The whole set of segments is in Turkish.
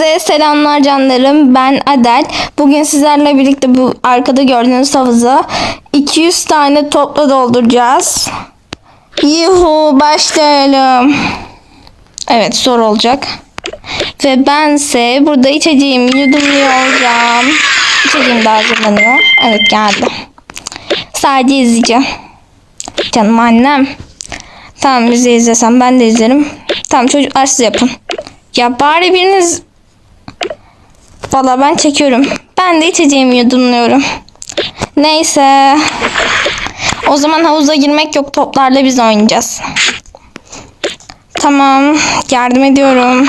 Hepinize selamlar canlarım. Ben Adel. Bugün sizlerle birlikte bu arkada gördüğünüz havuza 200 tane topla dolduracağız. Yuhu başlayalım. Evet zor olacak. Ve bense burada içeceğimi yudumluyor olacağım. İçeceğim de hazırlanıyor. Evet geldi. Sadece izleyeceğim. Canım annem. Tamam bizi izlesem ben de izlerim. Tamam çocuklar siz yapın. Ya bari biriniz... Valla ben çekiyorum. Ben de içeceğimi yudumluyorum. Neyse. O zaman havuza girmek yok. Toplarla biz oynayacağız. Tamam. Yardım ediyorum.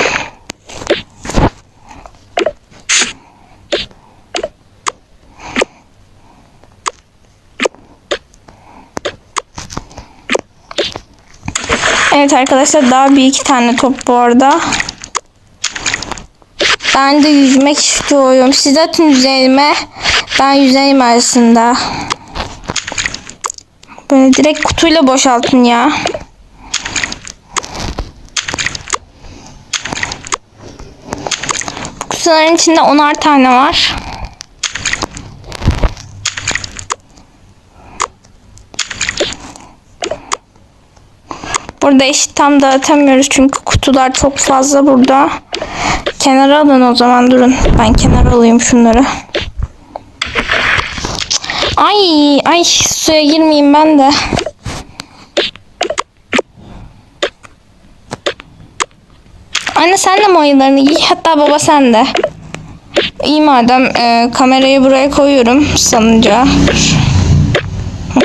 Evet arkadaşlar daha bir iki tane top bu arada. Ben de yüzmek istiyorum. Siz atın üzerime. Ben yüzeyim arasında. Böyle direkt kutuyla boşaltın ya. Kutuların içinde onar tane var. Burada eşit tam dağıtamıyoruz çünkü kutular çok fazla burada. Kenara alın o zaman durun. Ben kenara alayım şunları. Ay ay suya girmeyeyim ben de. Anne sen de mi oyunlarını giy? Hatta baba sen de. İyi madem e, kamerayı buraya koyuyorum sanınca.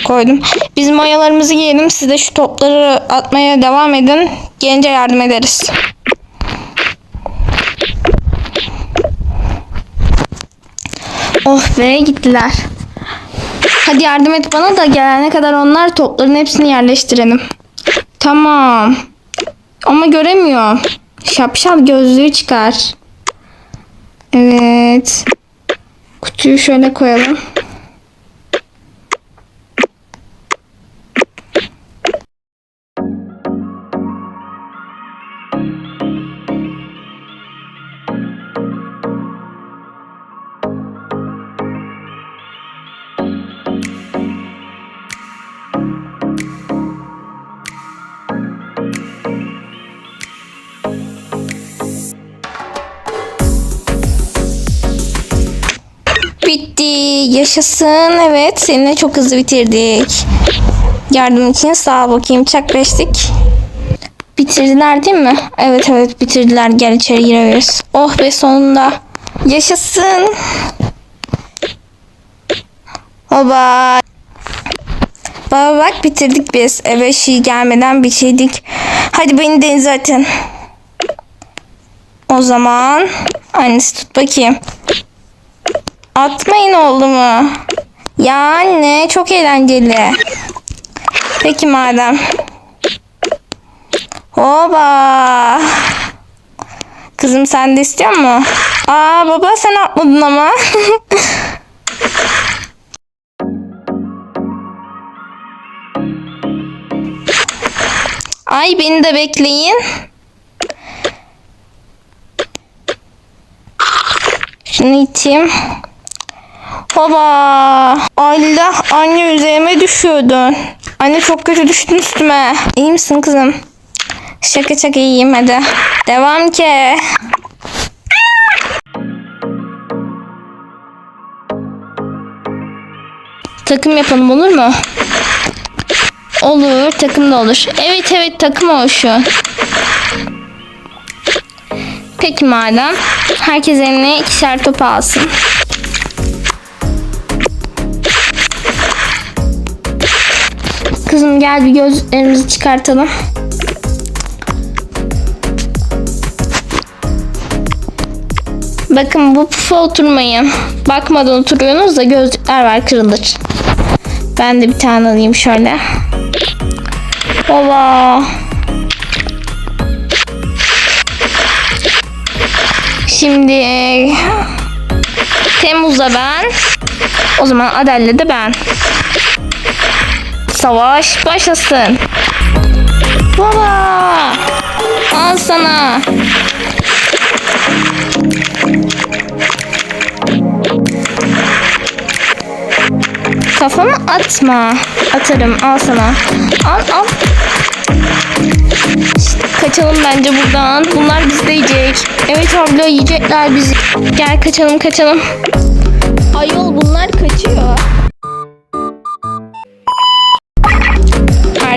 Koydum. Biz mayalarımızı giyelim. Siz de şu topları atmaya devam edin. Gelince yardım ederiz. Oh be gittiler. Hadi yardım et bana da gelene kadar onlar topların hepsini yerleştirelim. Tamam. Ama göremiyor. Şapşal gözlüğü çıkar. Evet. Kutuyu şöyle koyalım. Yaşasın. Evet. Seninle çok hızlı bitirdik. Yardım için sağ bakayım. Çaklaştık. Bitirdiler değil mi? Evet evet bitirdiler. Gel içeri girebiliriz. Oh be sonunda. Yaşasın. Baba. Baba bak bitirdik biz. Eve şey gelmeden bitirdik. Hadi beni denize atın. O zaman annesi tut bakayım. Atmayın oğlumu. Ya anne çok eğlenceli. Peki madem. Hoba. Kızım sen de istiyor mu? Aa baba sen atmadın ama. Ay beni de bekleyin. Şunu iteyim. Baba. Allah anne üzerime düşüyordun. Anne çok kötü düştün üstüme. İyi misin kızım? Şaka şaka iyiyim hadi. Devam ki. Takım yapalım olur mu? Olur takım da olur. Evet evet takım oluşu. Peki madem. Herkes eline ikişer top alsın. Kızım gel bir gözlerimizi çıkartalım. Bakın bu pufa oturmayın. Bakmadan oturuyorsunuz da gözlükler var kırılır. Ben de bir tane alayım şöyle. Baba. Şimdi Temmuz'da ben. O zaman Adel'le de ben savaş başlasın. Baba! Al sana. Kafamı atma. Atarım al sana. Al al. İşte kaçalım bence buradan. Bunlar bizi de yiyecek. Evet abla yiyecekler bizi. Gel kaçalım kaçalım. Ayol bunlar kaçıyor.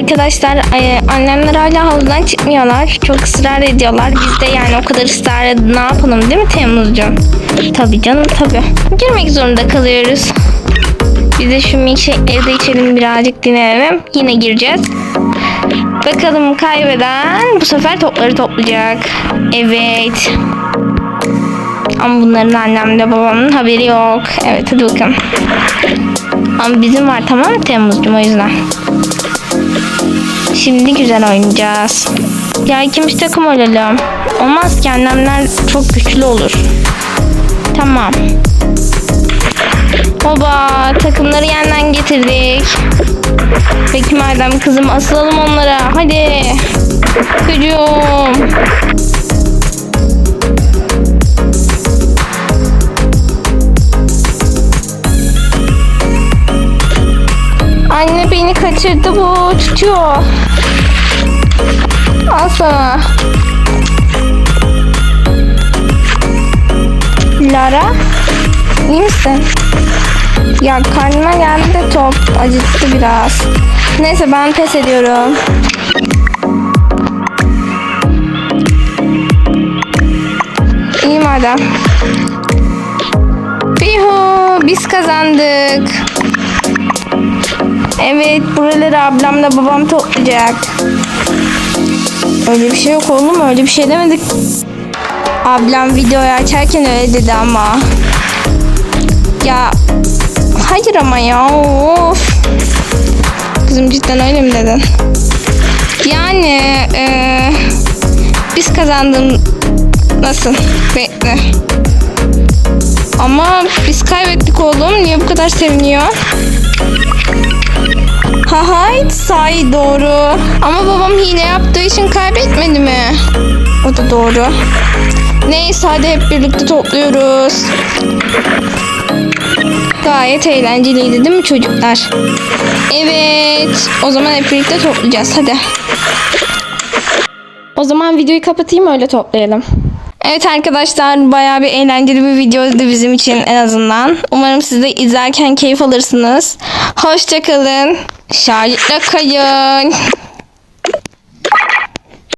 Arkadaşlar e, annemler hala havuzdan çıkmıyorlar. Çok ısrar ediyorlar. Biz de yani o kadar ısrar edip ne yapalım değil mi Temmuzcuğum? Tabii canım tabii. Girmek zorunda kalıyoruz. Biz de şu milkshake evde içelim birazcık dinlenelim. Yine gireceğiz. Bakalım kaybeden bu sefer topları toplayacak. Evet. Ama bunların annemle babamın haberi yok. Evet hadi bakalım. Ama bizim var tamam mı Temmuzcuğum o yüzden. Şimdi güzel oynayacağız. Ya ikimiz takım olalım. Olmaz ki annemler çok güçlü olur. Tamam. Oba takımları yeniden getirdik. Peki madem kızım asılalım onlara. Hadi. Hücum. Kaçırdı bu. Tutuyor. Al sana. Lara. iyi misin? Ya karnıma geldi de top. Acıttı biraz. Neyse ben pes ediyorum. İyi madem. Pihu biz kazandık. Evet buraları ablamla babam toplayacak. Öyle bir şey yok oğlum öyle bir şey demedik. Ablam videoyu açarken öyle dedi ama. Ya hayır ama ya of. Kızım cidden öyle mi dedin? Yani eee, biz kazandım. Nasıl? Bekle. Ama biz kaybettik oğlum. Niye bu kadar seviniyor? Ha hayt sahi doğru. Ama babam hile yaptığı için kaybetmedi mi? O da doğru. Neyse hadi hep birlikte topluyoruz. Gayet eğlenceliydi değil mi çocuklar? Evet. O zaman hep birlikte toplayacağız hadi. O zaman videoyu kapatayım öyle toplayalım. Evet arkadaşlar bayağı bir eğlenceli bir videoydu bizim için en azından. Umarım siz de izlerken keyif alırsınız. Hoşçakalın. Şahitle kayın.